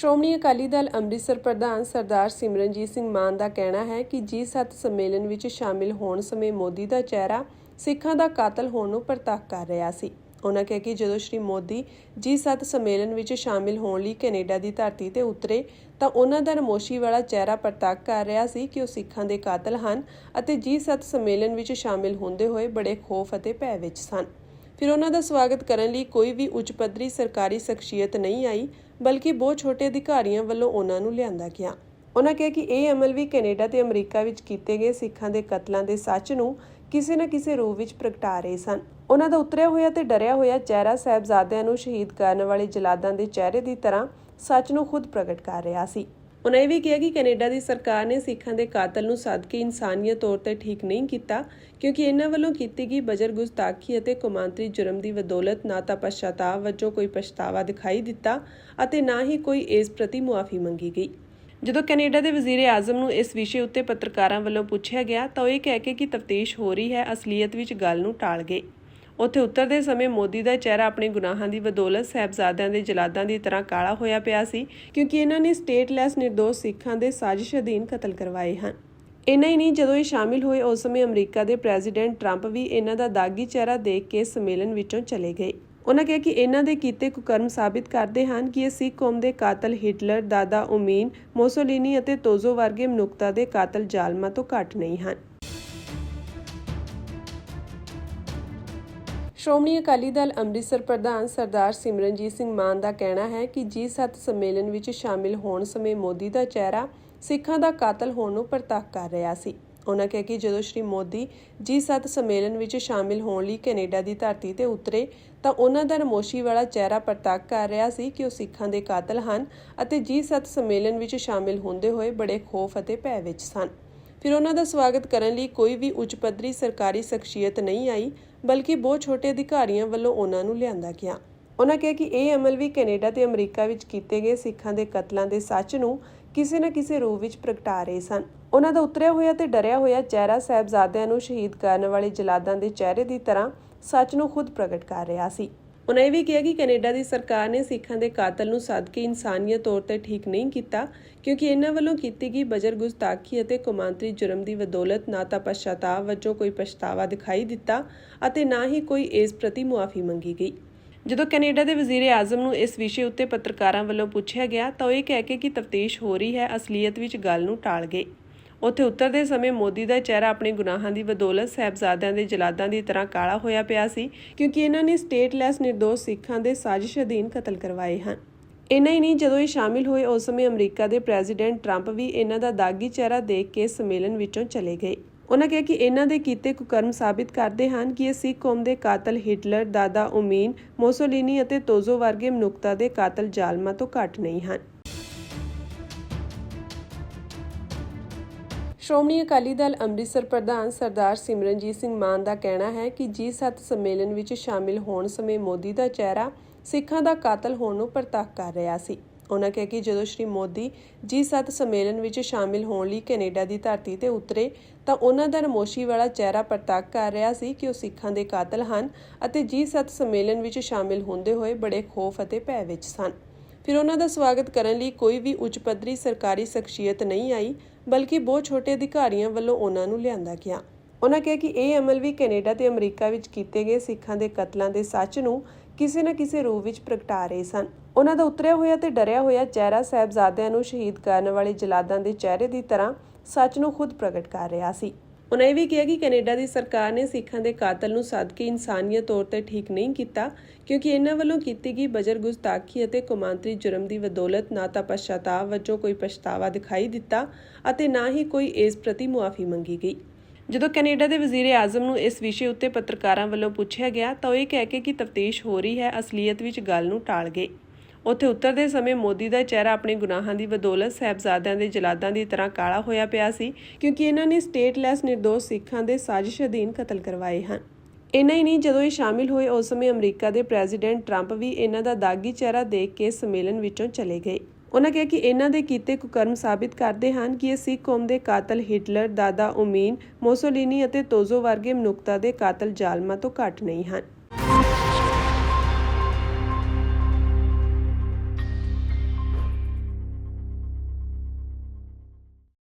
ਸ਼੍ਰੋਮਣੀ ਅਕਾਲੀ ਦਲ ਅੰਮ੍ਰਿਤਸਰ ਪ੍ਰਧਾਨ ਸਰਦਾਰ ਸਿਮਰਨਜੀਤ ਸਿੰਘ ਮਾਨ ਦਾ ਕਹਿਣਾ ਹੈ ਕਿ ਜੀ7 ਸੰਮੇਲਨ ਵਿੱਚ ਸ਼ਾਮਿਲ ਹੋਣ ਸਮੇਂ ਮੋਦੀ ਦਾ ਚਿਹਰਾ ਸਿੱਖਾਂ ਦਾ ਕਾਤਲ ਹੋਣ ਨੂੰ ਪ੍ਰਤੱਖ ਕਰ ਰਿਹਾ ਸੀ। ਉਹਨਾਂ ਕਿਹਾ ਕਿ ਜਦੋਂ ਸ਼੍ਰੀ ਮੋਦੀ ਜੀ7 ਸੰਮੇਲਨ ਵਿੱਚ ਸ਼ਾਮਿਲ ਹੋਣ ਲਈ ਕੈਨੇਡਾ ਦੀ ਧਰਤੀ ਤੇ ਉਤਰੇ, ਤਾਂ ਉਹਨਾਂ ਦਾ ਨਮੋਸ਼ੀ ਵਾਲਾ ਚਿਹਰਾ ਪ੍ਰਤੱਖ ਕਰ ਰਿਹਾ ਸੀ ਕਿ ਉਹ ਸਿੱਖਾਂ ਦੇ ਕਾਤਲ ਹਨ ਅਤੇ ਜੀ7 ਸੰਮੇਲਨ ਵਿੱਚ ਸ਼ਾਮਿਲ ਹੁੰਦੇ ਹੋਏ ਬੜੇ ਖੌਫ ਅਤੇ ਭੈ ਵਿੱਚ ਸਨ। ਫਿਰ ਉਹਨਾਂ ਦਾ ਸਵਾਗਤ ਕਰਨ ਲਈ ਕੋਈ ਵੀ ਉੱਚ ਪੱਧਰੀ ਸਰਕਾਰੀ ਸ਼ਖਸੀਅਤ ਨਹੀਂ ਆਈ, ਬਲਕਿ ਬਹੁਤ ਛੋਟੇ ਅਧਿਕਾਰੀਆਂ ਵੱਲੋਂ ਉਹਨਾਂ ਨੂੰ ਲਿਆਂਦਾ ਗਿਆ। ਉਹਨਾਂ ਕਿਹਾ ਕਿ ਇਹ ਅਮਲ ਵੀ ਕੈਨੇਡਾ ਤੇ ਅਮਰੀਕਾ ਵਿੱਚ ਕੀਤੇ ਗਏ ਸਿੱਖਾਂ ਦੇ ਕਤਲਾਂ ਦੇ ਸੱਚ ਨੂੰ ਕਿਸੇ ਨਾ ਕਿਸੇ ਰੂਪ ਵਿੱਚ ਪ੍ਰਗਟਾ ਰਹੇ ਸਨ। ਉਹਨਾਂ ਦਾ ਉਤਰਿਆ ਹੋਇਆ ਤੇ ਡਰਿਆ ਹੋਇਆ ਚਿਹਰਾ ਸਾਹਿਬਜ਼ਾਦਿਆਂ ਨੂੰ ਸ਼ਹੀਦ ਕਰਨ ਵਾਲੇ ਜਲਾਦਾਂ ਦੇ ਚਿਹਰੇ ਦੀ ਤਰ੍ਹਾਂ ਸੱਚ ਨੂੰ ਖੁਦ ਪ੍ਰਗਟ ਕਰ ਰਿਹਾ ਸੀ। ਉਹਨਾਂ ਇਹ ਵੀ ਕਿਹਾ ਕਿ ਕੈਨੇਡਾ ਦੀ ਸਰਕਾਰ ਨੇ ਸਿੱਖਾਂ ਦੇ ਕਾਤਲ ਨੂੰ ਸੱਦ ਕੇ ਇਨਸਾਨੀਅਤ ਤੌਰ ਤੇ ਠੀਕ ਨਹੀਂ ਕੀਤਾ, ਕਿਉਂਕਿ ਇਹਨਾਂ ਵੱਲੋਂ ਕੀਤੀ ਗਈ ਬਜਰ ਗੁਸਤਾਖੀ ਅਤੇ ਕੌਮਾਂਤਰੀ ਜੁਰਮ ਦੀ ਬਦੌਲਤ ਨਾ ਤਾਂ ਪਛਤਾਵਾ ਵਜੋਂ ਕੋਈ ਪਛਤਾਵਾ ਦਿਖਾਈ ਦਿੱਤਾ ਅਤੇ ਨਾ ਹੀ ਕੋਈ ਇਸ ਪ੍ਰਤੀ ਮੁਆਫੀ ਮੰਗੀ ਗਈ। ਜਦੋਂ ਕੈਨੇਡਾ ਦੇ ਵਜ਼ੀਰ ਆਜ਼ਮ ਨੂੰ ਇਸ ਵਿਸ਼ੇ ਉੱਤੇ ਪੱਤਰਕਾਰਾਂ ਵੱਲੋਂ ਪੁੱਛਿਆ ਗਿਆ ਤਾਂ ਉਹ ਇਹ ਕਹਿ ਕੇ ਕਿ ਤਫਤੀਸ਼ ਹੋ ਰਹੀ ਹੈ, ਅਸਲੀਅਤ ਵਿੱਚ ਗੱਲ ਨੂੰ ਟਾਲ ਗਏ। ਉੱਥੇ ਉਤਰਦੇ ਸਮੇਂ ਮੋਦੀ ਦਾ ਚਿਹਰਾ ਆਪਣੇ ਗੁਨਾਹਾਂ ਦੀ ਬਦੌਲਤ ਸਹਿਬਜ਼ਾਦਿਆਂ ਦੇ ਜਲਾਦਾਂ ਦੀ ਤਰ੍ਹਾਂ ਕਾਲਾ ਹੋਇਆ ਪਿਆ ਸੀ, ਕਿਉਂਕਿ ਇਹਨਾਂ ਨੇ ਸਟੇਟਲੈਸ ਨਿਰਦੋਸ਼ ਸਿੱਖਾਂ ਦੇ ਸਾਜ਼ਿਸ਼ ਅਧੀਨ ਕਤਲ ਕਰਵਾਏ ਹਨ। ਇੰਨਾ ਹੀ ਨਹੀਂ, ਜਦੋਂ ਇਹ ਸ਼ਾਮਿਲ ਹੋਏ, ਉਸ ਸਮੇਂ ਅਮਰੀਕਾ ਦੇ ਪ੍ਰੈਜ਼ੀਡੈਂਟ ਟਰੰਪ ਵੀ ਇਹਨਾਂ ਦਾ ਦਾਗੀ ਚਿਹਰਾ ਦੇਖ ਕੇ ਸੰਮੇਲਨ ਵਿੱਚੋਂ ਚਲੇ ਗਏ। ਉਹਨਾਂ ਕਿਹਾ ਕਿ ਇਹਨਾਂ ਦੇ ਕੀਤੇ ਕੁਕਰਮ ਸਾਬਿਤ ਕਰਦੇ ਹਨ ਕਿ ਇਹ ਸਿੱਖ ਕੌਮ ਦੇ ਕਾਤਲ ਹਿਟਲਰ, ਦਾਦਾ ਉਮੀਨ, ਮੋਸੋਲੀਨੀ ਅਤੇ ਤੋਜ਼ੋ ਵਰਗੇ ਮਨੁੱਖਤਾ ਦੇ ਕਾਤਲ ਜ਼ਾਲਮਾਂ ਤੋਂ ਘੱਟ ਨਹੀਂ ਹਨ। ਸ਼੍ਰੋਮਣੀ ਅਕਾਲੀ ਦਲ ਅੰਮ੍ਰਿਤਸਰ ਪ੍ਰਧਾਨ ਸਰਦਾਰ ਸਿਮਰਨਜੀਤ ਸਿੰਘ ਮਾਨ ਦਾ ਕਹਿਣਾ ਹੈ ਕਿ ਜੀ7 ਸੰਮੇਲਨ ਵਿੱਚ ਸ਼ਾਮਿਲ ਹੋਣ ਸਮੇਂ ਮੋਦੀ ਦਾ ਚਿਹਰਾ ਸਿੱਖਾਂ ਦਾ ਕਾਤਲ ਹੋਣ ਨੂੰ ਪ੍ਰਤੱਖ ਕਰ ਰਿਹਾ ਸੀ। ਉਹਨਾਂ ਕਿਹਾ ਕਿ ਜਦੋਂ ਸ਼੍ਰੀ ਮੋਦੀ ਜੀ7 ਸੰਮੇਲਨ ਵਿੱਚ ਸ਼ਾਮਿਲ ਹੋਣ ਲਈ ਕੈਨੇਡਾ ਦੀ ਧਰਤੀ ਤੇ ਉਤਰੇ, ਤਾਂ ਉਹਨਾਂ ਦਾ ਨਮੋਸ਼ੀ ਵਾਲਾ ਚਿਹਰਾ ਪ੍ਰਤੱਖ ਕਰ ਰਿਹਾ ਸੀ ਕਿ ਉਹ ਸਿੱਖਾਂ ਦੇ ਕਾਤਲ ਹਨ ਅਤੇ ਜੀ7 ਸੰਮੇਲਨ ਵਿੱਚ ਸ਼ਾਮਿਲ ਹੁੰਦੇ ਹੋਏ ਬੜੇ ਖੌਫ ਅਤੇ ਭੈ ਵਿੱਚ ਸਨ। ਫਿਰ ਉਹਨਾਂ ਦਾ ਸਵਾਗਤ ਕਰਨ ਲਈ ਕੋਈ ਵੀ ਉੱਚ ਪੱਧਰੀ ਸਰਕਾਰੀ ਸ਼ਖਸੀਅਤ ਨਹੀਂ ਆਈ ਬਲਕਿ ਬਹੁਤ ਛੋਟੇ ਅਧਿਕਾਰੀਆਂ ਵੱਲੋਂ ਉਹਨਾਂ ਨੂੰ ਲਿਆਂਦਾ ਗਿਆ। ਉਹਨਾਂ ਕਿਹਾ ਕਿ ਇਹ ਅਮਲ ਵੀ ਕੈਨੇਡਾ ਤੇ ਅਮਰੀਕਾ ਵਿੱਚ ਕੀਤੇ ਗਏ ਸਿੱਖਾਂ ਦੇ ਕਤਲਾਂ ਦੇ ਸੱਚ ਨੂੰ ਕਿਸੇ ਨਾ ਕਿਸੇ ਰੂਪ ਵਿੱਚ ਪ੍ਰਗਟਾ ਰਹੇ ਸਨ। ਉਹਨਾਂ ਦਾ ਉਤਰਿਆ ਹੋਇਆ ਤੇ ਡਰਿਆ ਹੋਇਆ ਚਿਹਰਾ ਸਾਹਿਬਜ਼ਾਦਿਆਂ ਨੂੰ ਸ਼ਹੀਦ ਕਰਨ ਵਾਲੇ ਜਲਾਦਾਂ ਦੇ ਚਿਹਰੇ ਦੀ ਤਰ੍ਹਾਂ ਸੱਚ ਨੂੰ ਖੁਦ ਪ੍ਰਗਟ ਕਰ ਰਿਹਾ ਸੀ। ਉਹਨਾਂ ਇਹ ਵੀ ਕਿਹਾ ਕਿ ਕੈਨੇਡਾ ਦੀ ਸਰਕਾਰ ਨੇ ਸਿੱਖਾਂ ਦੇ ਕਾਤਲ ਨੂੰ ਸੱਦ ਕੇ ਇਨਸਾਨੀਅਤ ਤੌਰ ਤੇ ਠੀਕ ਨਹੀਂ ਕੀਤਾ, ਕਿਉਂਕਿ ਇਹਨਾਂ ਵੱਲੋਂ ਕੀਤੀ ਗਈ ਬਜਰ ਗੁਸਤਾਖੀ ਅਤੇ ਕੌਮਾਂਤਰੀ ਜੁਰਮ ਦੀ ਬਦੌਲਤ ਨਾ ਤਾਂ ਪਛਤਾਵਾ ਵਜੋਂ ਕੋਈ ਪਛਤਾਵਾ ਦਿਖਾਈ ਦਿੱਤਾ ਅਤੇ ਨਾ ਹੀ ਕੋਈ ਇਸ ਪ੍ਰਤੀ ਮੁਆਫੀ ਮੰਗੀ ਗਈ। ਜਦੋਂ ਕੈਨੇਡਾ ਦੇ ਵਜ਼ੀਰ ਆਜ਼ਮ ਨੂੰ ਇਸ ਵਿਸ਼ੇ ਉੱਤੇ ਪੱਤਰਕਾਰਾਂ ਵੱਲੋਂ ਪੁੱਛਿਆ ਗਿਆ ਤਾਂ ਉਹ ਇਹ ਕਹਿ ਕੇ ਕਿ ਤਫਤੀਸ਼ ਹੋ ਰਹੀ ਹੈ, ਅਸਲੀਅਤ ਵਿੱਚ ਗੱਲ ਨੂੰ ਟਾਲ ਗਏ। ਉੱਥੇ ਉਤਰਦੇ ਸਮੇਂ ਮੋਦੀ ਦਾ ਚਿਹਰਾ ਆਪਣੇ ਗੁਨਾਹਾਂ ਦੀ ਬਦੌਲਤ ਸਹਿਬਜ਼ਾਦਿਆਂ ਦੇ ਜਲਾਦਾਂ ਦੀ ਤਰ੍ਹਾਂ ਕਾਲਾ ਹੋਇਆ ਪਿਆ ਸੀ, ਕਿਉਂਕਿ ਇਹਨਾਂ ਨੇ ਸਟੇਟਲੈਸ ਨਿਰਦੋਸ਼ ਸਿੱਖਾਂ ਦੇ ਸਾਜ਼ਿਸ਼ ਅਧੀਨ ਕਤਲ ਕਰਵਾਏ ਹਨ। ਇੰਨਾ ਹੀ ਨਹੀਂ, ਜਦੋਂ ਇਹ ਸ਼ਾਮਿਲ ਹੋਏ, ਉਸ ਸਮੇਂ ਅਮਰੀਕਾ ਦੇ ਪ੍ਰੈਜ਼ੀਡੈਂਟ ਟਰੰਪ ਵੀ ਇਹਨਾਂ ਦਾ ਦਾਗੀ ਚਿਹਰਾ ਦੇਖ ਕੇ ਸੰਮੇਲਨ ਵਿੱਚੋਂ ਚਲੇ ਗਏ। ਉਹਨਾਂ ਕਿਹਾ ਕਿ ਇਹਨਾਂ ਦੇ ਕੀਤੇ ਕੁਕਰਮ ਸਾਬਿਤ ਕਰਦੇ ਹਨ ਕਿ ਇਹ ਸਿੱਖ ਕੌਮ ਦੇ ਕਾਤਲ ਹਿਟਲਰ, ਦਾਦਾ ਉਮੀਨ, ਮੋਸੋਲੀਨੀ ਅਤੇ ਤੋਜ਼ੋ ਵਰਗੇ ਮਨੁੱਖਤਾ ਦੇ ਕਾਤਲ ਜ਼ਾਲਮਾਂ ਤੋਂ ਘੱਟ ਨਹੀਂ ਹਨ। ਸ਼੍ਰੋਮਣੀ ਅਕਾਲੀ ਦਲ ਅੰਮ੍ਰਿਤਸਰ ਪ੍ਰਧਾਨ ਸਰਦਾਰ ਸਿਮਰਨਜੀਤ ਸਿੰਘ ਮਾਨ ਦਾ ਕਹਿਣਾ ਹੈ ਕਿ ਜੀ7 ਸੰਮੇਲਨ ਵਿੱਚ ਸ਼ਾਮਿਲ ਹੋਣ ਸਮੇਂ ਮੋਦੀ ਦਾ ਚਿਹਰਾ ਸਿੱਖਾਂ ਦਾ ਕਾਤਲ ਹੋਣ ਨੂੰ ਪ੍ਰਤੱਖ ਕਰ ਰਿਹਾ ਸੀ। ਉਹਨਾਂ ਕਿਹਾ ਕਿ ਜਦੋਂ ਸ਼੍ਰੀ ਮੋਦੀ ਜੀ7 ਸੰਮੇਲਨ ਵਿੱਚ ਸ਼ਾਮਿਲ ਹੋਣ ਲਈ ਕੈਨੇਡਾ ਦੀ ਧਰਤੀ ਤੇ ਉਤਰੇ ਤਾਂ ਉਹਨਾਂ ਦਾ ਨਮੋਸ਼ੀ ਵਾਲਾ ਚਿਹਰਾ ਪ੍ਰਤੱਖ ਕਰ ਰਿਹਾ ਸੀ ਕਿ ਉਹ ਸਿੱਖਾਂ ਦੇ ਕਾਤਲ ਹਨ ਅਤੇ ਜੀ7 ਸੰਮੇਲਨ ਵਿੱਚ ਸ਼ਾਮਿਲ ਹੁੰਦੇ ਹੋਏ ਬੜੇ ਖੌਫ ਅਤੇ ਭੈ ਵਿੱਚ ਸਨ। ਫਿਰ ਉਹਨਾਂ ਦਾ ਸਵਾਗਤ ਕਰਨ ਲਈ ਕੋਈ ਵੀ ਉੱਚ ਪੱਧਰੀ ਸਰਕਾਰੀ ਸ਼ਖਸੀਅਤ ਨਹੀਂ ਆਈ, ਬਲਕਿ ਬਹੁਤ ਛੋਟੇ ਅਧਿਕਾਰੀਆਂ ਵੱਲੋਂ ਉਹਨਾਂ ਨੂੰ ਲਿਆਂਦਾ ਗਿਆ। ਉਹਨਾਂ ਕਿਹਾ ਕਿ ਇਹ ਅਮਲ ਵੀ ਕੈਨੇਡਾ ਤੇ ਅਮਰੀਕਾ ਵਿੱਚ ਕੀਤੇ ਗਏ ਸਿੱਖਾਂ ਦੇ ਕਤਲਾਂ ਦੇ ਸੱਚ ਨੂੰ ਕਿਸੇ ਨਾ ਕਿਸੇ ਰੂਪ ਵਿੱਚ ਪ੍ਰਗਟਾ ਰਹੇ ਸਨ। ਉਹਨਾਂ ਦਾ ਉਤਰਿਆ ਹੋਇਆ ਤੇ ਡਰਿਆ ਹੋਇਆ ਚਿਹਰਾ ਸਾਹਿਬਜ਼ਾਦਿਆਂ ਨੂੰ ਸ਼ਹੀਦ ਕਰਨ ਵਾਲੇ ਜਲਾਦਾਂ ਦੇ ਚਿਹਰੇ ਦੀ ਤਰ੍ਹਾਂ ਸੱਚ ਨੂੰ ਖੁਦ ਪ੍ਰਗਟ ਕਰ ਰਿਹਾ ਸੀ। ਉਹਨਾਂ ਇਹ ਵੀ ਕਿਹਾ ਕਿ ਕੈਨੇਡਾ ਦੀ ਸਰਕਾਰ ਨੇ ਸਿੱਖਾਂ ਦੇ ਕਾਤਲ ਨੂੰ ਸੱਦ ਕੇ ਇਨਸਾਨੀਅਤ ਤੌਰ ਤੇ ਠੀਕ ਨਹੀਂ ਕੀਤਾ, ਕਿਉਂਕਿ ਇਹਨਾਂ ਵੱਲੋਂ ਕੀਤੀ ਗਈ ਬਜਰ ਗੁਸਤਾਖੀ ਅਤੇ ਕੌਮਾਂਤਰੀ ਜੁਰਮ ਦੀ ਬਦੌਲਤ ਨਾ ਤਾਂ ਪਛਤਾਵਾ ਵਜੋਂ ਕੋਈ ਪਛਤਾਵਾ ਦਿਖਾਈ ਦਿੱਤਾ ਅਤੇ ਨਾ ਹੀ ਕੋਈ ਇਸ ਪ੍ਰਤੀ ਮੁਆਫੀ ਮੰਗੀ ਗਈ। ਜਦੋਂ ਕੈਨੇਡਾ ਦੇ ਵਜ਼ੀਰ ਆਜ਼ਮ ਨੂੰ ਇਸ ਵਿਸ਼ੇ ਉੱਤੇ ਪੱਤਰਕਾਰਾਂ ਵੱਲੋਂ ਪੁੱਛਿਆ ਗਿਆ ਤਾਂ ਉਹ ਇਹ ਕਹਿ ਕੇ ਕਿ ਤਫਤੀਸ਼ ਹੋ ਰਹੀ ਹੈ, ਅਸਲੀਅਤ ਵਿੱਚ ਗੱਲ ਨੂੰ ਟਾਲ ਗਏ। ਉੱਥੇ ਉਤਰਦੇ ਸਮੇਂ ਮੋਦੀ ਦਾ ਚਿਹਰਾ ਆਪਣੇ ਗੁਨਾਹਾਂ ਦੀ ਬਦੌਲਤ ਸਹਿਬਜ਼ਾਦਿਆਂ ਦੇ ਜਲਾਦਾਂ ਦੀ ਤਰ੍ਹਾਂ ਕਾਲਾ ਹੋਇਆ ਪਿਆ ਸੀ, ਕਿਉਂਕਿ ਇਹਨਾਂ ਨੇ ਸਟੇਟਲੈਸ ਨਿਰਦੋਸ਼ ਸਿੱਖਾਂ ਦੇ ਸਾਜ਼ਿਸ਼ ਅਧੀਨ ਕਤਲ ਕਰਵਾਏ ਹਨ। ਇੰਨਾ ਹੀ ਨਹੀਂ, ਜਦੋਂ ਇਹ ਸ਼ਾਮਿਲ ਹੋਏ, ਉਸ ਸਮੇਂ ਅਮਰੀਕਾ ਦੇ ਪ੍ਰੈਜ਼ੀਡੈਂਟ ਟਰੰਪ ਵੀ ਇਹਨਾਂ ਦਾ ਦਾਗੀ ਚਿਹਰਾ ਦੇਖ ਕੇ ਸੰਮੇਲਨ ਵਿੱਚੋਂ ਚਲੇ ਗਏ। ਉਹਨਾਂ ਕਿਹਾ ਕਿ ਇਹਨਾਂ ਦੇ ਕੀਤੇ ਕੁਕਰਮ ਸਾਬਿਤ ਕਰਦੇ ਹਨ ਕਿ ਇਹ ਸਿੱਖ ਕੌਮ ਦੇ ਕਾਤਲ ਹਿਟਲਰ, ਦਾਦਾ ਉਮੀਨ, ਮੋਸੋਲੀਨੀ ਅਤੇ ਤੋਜ਼ੋ ਵਰਗੇ ਮਨੁੱਖਤਾ ਦੇ ਕਾਤਲ ਜ਼ਾਲਮਾਂ ਤੋਂ ਘੱਟ ਨਹੀਂ ਹਨ।